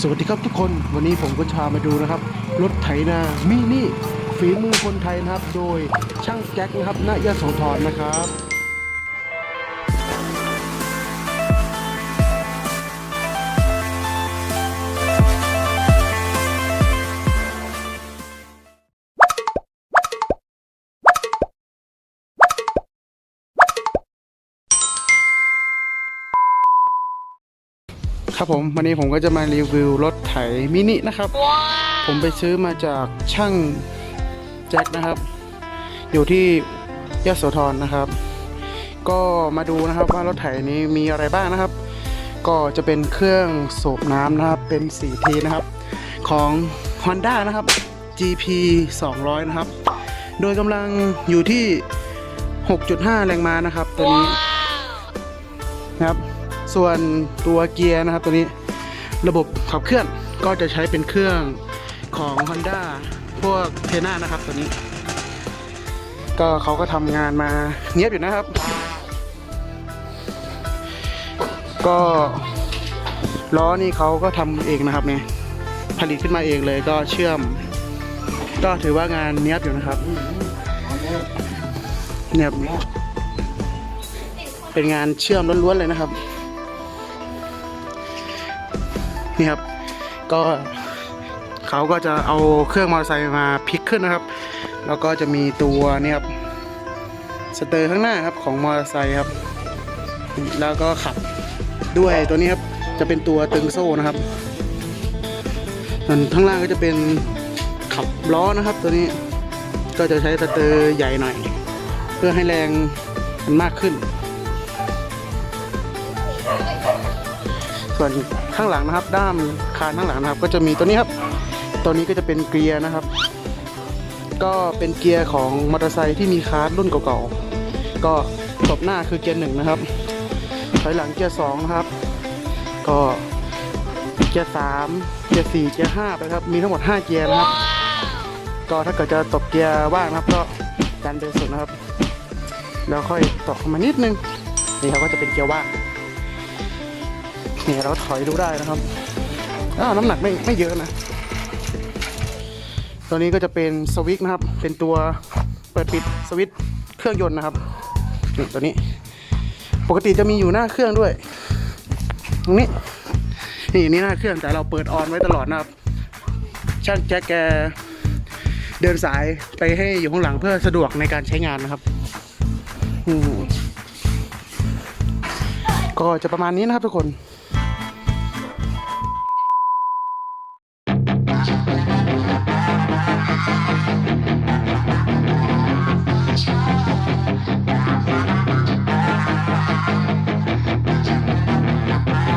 สวัสดีครับทุกคนวันนี้ผมก็พามาดูนะครับ รถไถนามินิฝีมือคนไทยนะครับ โดยช่างแจ็คนะครับณยโสธรนะครับ ครับผมวันนี้ผมก็จะมารีวิวรถไถมินินะครับ ผมไปซื้อมาจากช่างแจ็คนะครับ อยู่ที่ยโสธรนะครับ ก็มาดูนะครับว่ารถไถนี้มีอะไรบ้างนะครับ ก็จะเป็นเครื่องสูบน้ำนะครับเป็น 4T นะครับ ของ Honda นะครับ GP 200 นะครับ โดยกำลังอยู่ที่ 6.5 แรงม้านะครับตัวนี้นะครับ ส่วนตัวเกียร์นะครับตัวนี้ระบบขับเคลื่อนก็จะใช้เป็นเครื่องของ Honda พวกเทน่านะครับตัวนี้ ก็เขาก็ทำงานมาเนียบอยู่นะครับ ก็ล้อนี่เขาก็ทำเองนะครับเนี่ยผลิตขึ้นมาเองเลยก็เชื่อม ก็ถือว่างานเนียบอยู่นะครับเนียบเป็นงานเชื่อมล้วนๆเลยนะครับ นี่ครับ ก็เขาก็จะเอาเครื่องมอเตอร์ไซค์มาพลิกขึ้นนะครับ แล้วก็จะมีตัวนี่ครับสเตอร์ข้างหน้าครับของมอเตอร์ไซค์ครับ แล้วก็ขับด้วยตัวนี้ครับจะเป็นตัวตึงโซ่นะครับส่วนข้างล่างก็จะเป็นขับล้อนะครับตัวนี้ก็จะใช้สเตอร์ใหญ่หน่อย เพื่อให้แรงมันมากขึ้น ส่วนข้างหลังนะครับ ด้ามคานข้างหลังนะครับ ก็จะมีตัวนี้ครับ ตัวนี้ก็จะเป็นเกียร์นะครับ ก็เป็นเกียร์ของมอเตอร์ไซค์ที่มีคาร์ดรุ่นเก่าๆก็ตบหน้าคือเกียร์หนึ่งนะครับถอยหลังเกียร์สองนะครับ ก็เกียร์สามเกียร์สี่เกียร์ห้าไปครับ มีทั้งหมดห้าเกียร์นะครับ ก็ถ้าเกิดจะตบเกียร์ว่างนะครับ ก็ดันไปสุดนะครับ แล้วค่อยตบเข้ามานิดนึงนี่ครับก็จะเป็นเกียร์ว่าง นี่ยเราถอยดูได้นะครับอ้าวน้ำหนักไม่ไม่เยอะนะ ตัวนี้ก็จะเป็นสวิตช์นะครับ เป็นตัวเปิดปิดสวิตช์เครื่องยนต์นะครับนี่ตัวนี้ ปกติจะมีอยู่หน้าเครื่องด้วย ตรงนี้ นี่นี่หน้าเครื่องแต่เราเปิดออนไว้ตลอดนะครับ ช่างแจ็คแกเดินสายไปให้อยู่ข้างหลังเพื่อสะดวกในการใช้งานนะครับอืมก็จะประมาณนี้นะครับทุกคน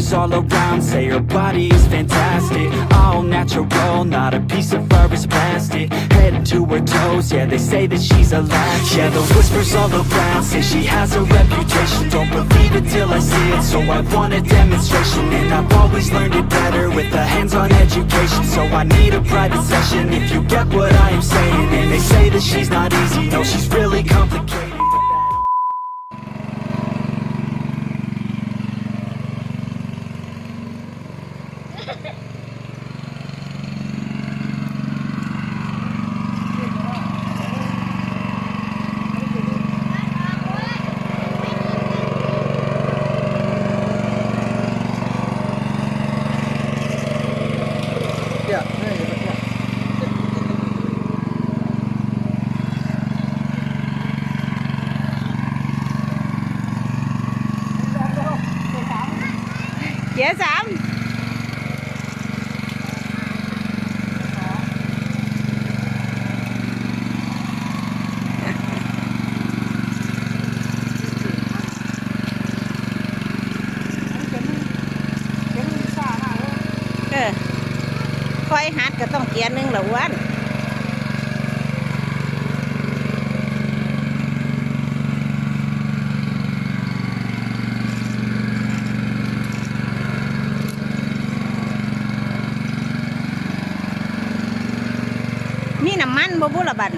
Rumors all around. Say her body is fantastic. All natural, not a piece of fur is plastic. Head to her toes, yeah, they say that she's a latch Yeah, the whispers all around say she has a reputation. Don't believe it till I see it, so I want a demonstration. And I've always learned it better with a hands-on education. So I need a private session if you get what I am saying. And they say that she's not easy, no, she's really เกี อยหัดก็ต้องเกียร์หนึ่งละวัวนมีน้ำมันบ่บุระบัน